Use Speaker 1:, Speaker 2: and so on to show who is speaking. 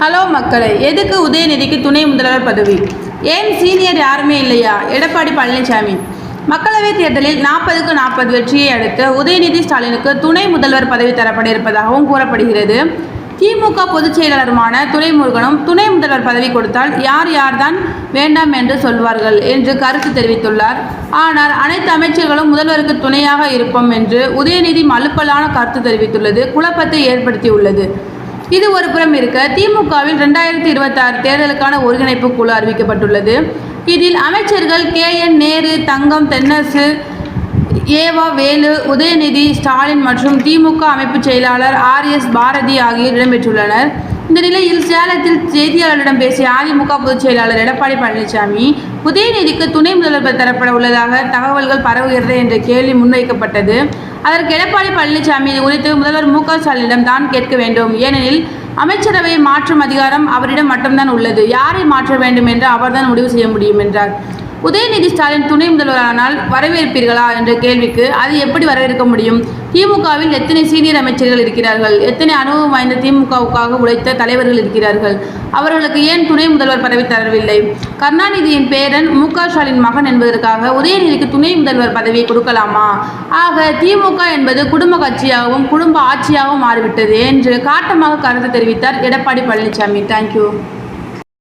Speaker 1: Hello மக்களை எதுக்கு உதயநிதிக்கு துணை முதல்வர் பதவி? ஏன் சீனியர் யாருமே இல்லையா? எடப்பாடி பழனிசாமி. மக்களவைத் தேர்தலில் நாற்பதுக்கு நாற்பது வெற்றியை அடுத்து உதயநிதி ஸ்டாலினுக்கு துணை முதல்வர் பதவி தரப்பட இருப்பதாகவும் கூறப்படுகிறது. திமுக பொதுச் செயலாளருமான துரைமுருகனும் துணை முதல்வர் பதவி கொடுத்தால் யார் யார்தான் வேண்டாம் என்று சொல்வார்கள் என்று கருத்து தெரிவித்துள்ளார். ஆனால் அனைத்து அமைச்சர்களும் முதல்வருக்கு துணையாக இருப்போம் என்று உதயநிதி மலுப்பலான கருத்து தெரிவித்துள்ளது குழப்பத்தை ஏற்படுத்தியுள்ளது. இது ஒரு புறம் இருக்க. திமுகவில் ரெண்டாயிரத்தி இருபத்தாறு தேர்தலுக்கான ஒருங்கிணைப்பு குழு அறிவிக்கப்பட்டுள்ளது. இதில் அமைச்சர்கள் K. N. Nehru Thangam Thennarasu E V Velu Udhayanidhi Stalin மற்றும் திமுக அமைப்பு செயலாளர் ஆர். எஸ். பாரதி ஆகியோர் இடம்பெற்றுள்ளனர். இந்த நிலையில் சேலத்தில் செய்தியாளர்களிடம் பேசிய அதிமுக பொதுச் செயலாளர் எடப்பாடி பழனிசாமி உதயநிதிக்கு துணை முதல்வர் தரப்பட உள்ளதாக தகவல்கள் பரவுகிறது என்ற கேள்வி முன்வைக்கப்பட்டது. அதற்கு எடப்பாடி பழனிசாமி இது குறித்து முதல்வர் மு க ஸ்டாலினிடம் தான் கேட்க வேண்டும். ஏனெனில் அமைச்சரவையை மாற்றும் அதிகாரம் அவரிடம் மட்டும்தான் உள்ளது. யாரை மாற்ற வேண்டும் என்று அவர்தான் முடிவு செய்ய முடியும் என்றார். உதயநிதி ஸ்டாலின் துணை முதல்வரானால் வரவேற்பீர்களா என்ற கேள்விக்கு அது எப்படி வரவேற்க முடியும்? திமுகவில் எத்தனை சீனியர் அமைச்சர்கள் இருக்கிறார்கள்? எத்தனை அனுபவம் வாய்ந்த திமுகவுக்காக உழைத்த தலைவர்கள் இருக்கிறார்கள்? அவர்களுக்கு ஏன் துணை முதல்வர் பதவி தரவில்லை? கருணாநிதியின் பேரன் மு ஸ்டாலின் மகன் என்பதற்காக உதயநிதிக்கு துணை முதல்வர் பதவியை கொடுக்கலாமா? ஆக திமுக என்பது குடும்ப கட்சியாகவும் குடும்ப ஆட்சியாகவும் மாறிவிட்டது என்று காட்டமாக கருத்து தெரிவித்தார் எடப்பாடி பழனிசாமி. தேங்க்யூ